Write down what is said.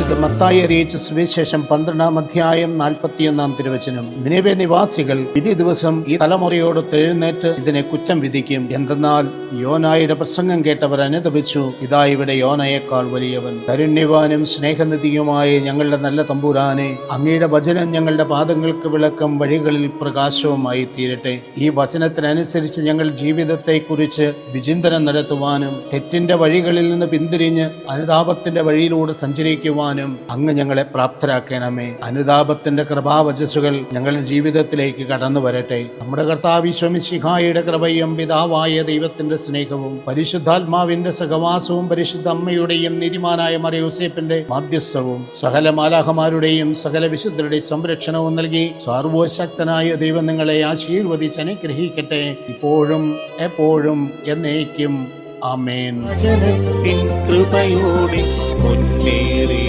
വിശുദ്ധ മത്തായി അറിയിച്ച സുവിശേഷം പന്ത്രണ്ടാം അധ്യായം നാൽപ്പത്തിയൊന്നാം തിരുവചനം. നിലവെ നിവാസികൾ വിധി ദിവസം ഈ തലമുറയോട് തെഴുന്നേറ്റ് ഇതിനെ കുറ്റം വിധിക്കും. എന്തെന്നാൽ യോനായുടെ പ്രസംഗം കേട്ടവർ അനുദപിച്ചു ഇതാ ഇവിടെ യോനയേക്കാൾ വലിയവൻ. കരുണ്യവാനും സ്നേഹനിധിയുമായ ഞങ്ങളുടെ നല്ല തമ്പുരാനെ അങ്ങയുടെ വചനം ഞങ്ങളുടെ പാദങ്ങൾക്ക് വിളക്കം വഴികളിൽ പ്രകാശവുമായി തീരട്ടെ ഈ വചനത്തിനനുസരിച്ച് ഞങ്ങൾ ജീവിതത്തെക്കുറിച്ച് വിചിന്തനം നടത്തുവാനും തെറ്റിന്റെ വഴികളിൽ നിന്ന് പിന്തിരിഞ്ഞ് അനുതാപത്തിന്റെ വഴിയിലൂടെ സഞ്ചരിക്കുവാനും അങ്ങ് ഞങ്ങളെ പ്രാപ്തരാക്കണമേ. അനുതാപത്തിന്റെ കൃപാവചസ്സുകൾ ഞങ്ങളുടെ ജീവിതത്തിലേക്ക് കടന്നു വരട്ടെ. നമ്മുടെ കർത്താവ് ശമിശിഹായുടെ കൃപയും പിതാവായ ദൈവത്തിന്റെ സ്നേഹവും പരിശുദ്ധാത്മാവിന്റെ സഹവാസവും പരിശുദ്ധ അമ്മയുടെയും നീതിമാനായ മറിയൂസേപ്പിന്റെ മാധ്യസ്ഥവും സകല മാലാഹമാരുടെയും സകല വിശുദ്ധരുടെയും സംരക്ഷണവും നൽകി സർവശക്തനായ ദൈവം നിങ്ങളെ ആശീർവദിച്ച് അനുഗ്രഹിക്കട്ടെ. ഇപ്പോഴും എപ്പോഴും എന്നേക്കും. ആമേൻ. കൃപയോടെ മുന്നേറിയിടാം